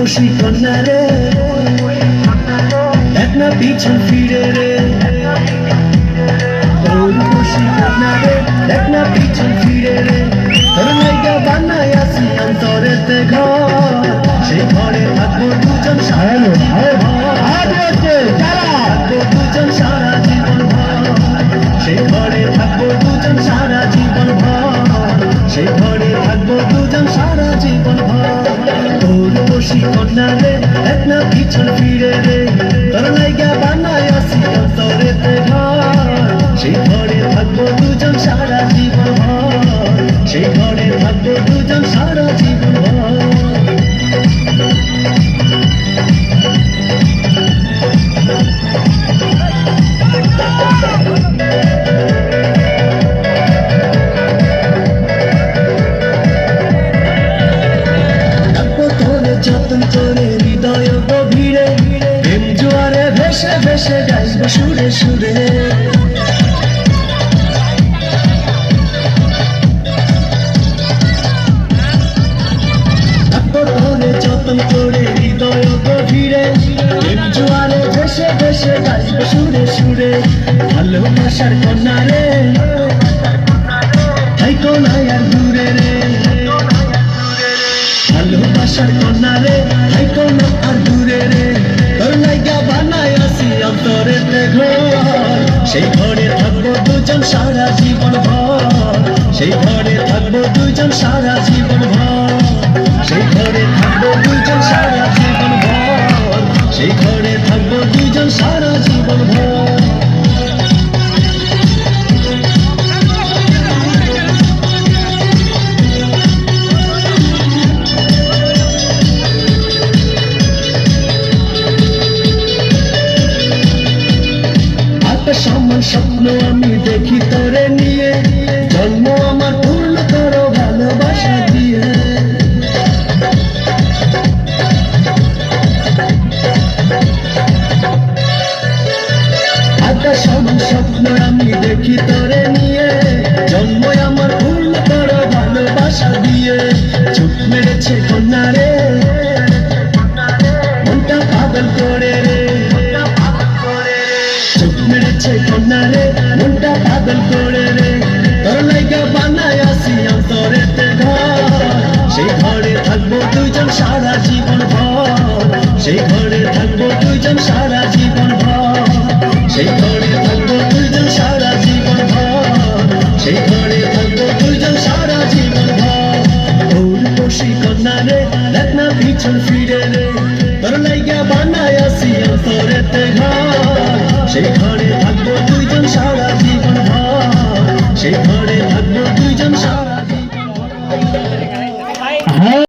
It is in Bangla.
বসি কন্যা রে। এক না পিছন ফিরে রে। তোর বসি কন্যা রে। এক না পিছন ফিরে রে। তোর নাইকা বানাই আসি অন্তরেতে ঘরে। পিছন ফিরে রে। তোর লাইগা বানাই আসি অন্তরেতে ঘর সেই ঘরে তোরে যতন করে ভেসে গাইব সুরে সুরে। যতন করে হৃদয় গভীরে জোয়ারে ভেসে ভেসে গাইব সুরে সুরে। ভালোবাসার কন্যা রে থাইকো না আর দূরে রে। ভালোবাসার কন্যা রে হাই কোনো আর দূরে রে। তোর বানাই আসি অন্তরেতে ঘর। সেই ঘরে থাকব দুজন সারা জীবন ভর সেই ঘরে থাকব দুজন সারা জীবন সমান স্বপ্ন আমি দেখি তোরে নিয়ে। জন্ম আমার পূর্ণ করো ভালোবাসা দিয়ে। আকাশ আমার স্বপ্ন, আমি দেখি তোরে নিয়ে। জন্ম রে, মনটা পাগল করে রে। তোর লাইগা বানাই আসি অন্তরেতে ঘর। সেই ঘরে থাকব দুজন সারা জীবন ভর। সেই ঘরে থাকব সারা জীবন ভর। সেই ঘরে থাকব দুজন সারা জীবন ভর। সেই ঘরে থাকব সারা জীবন ভর। ওর বসি কন্যা রে দেখ না পিছন ফিরে রে।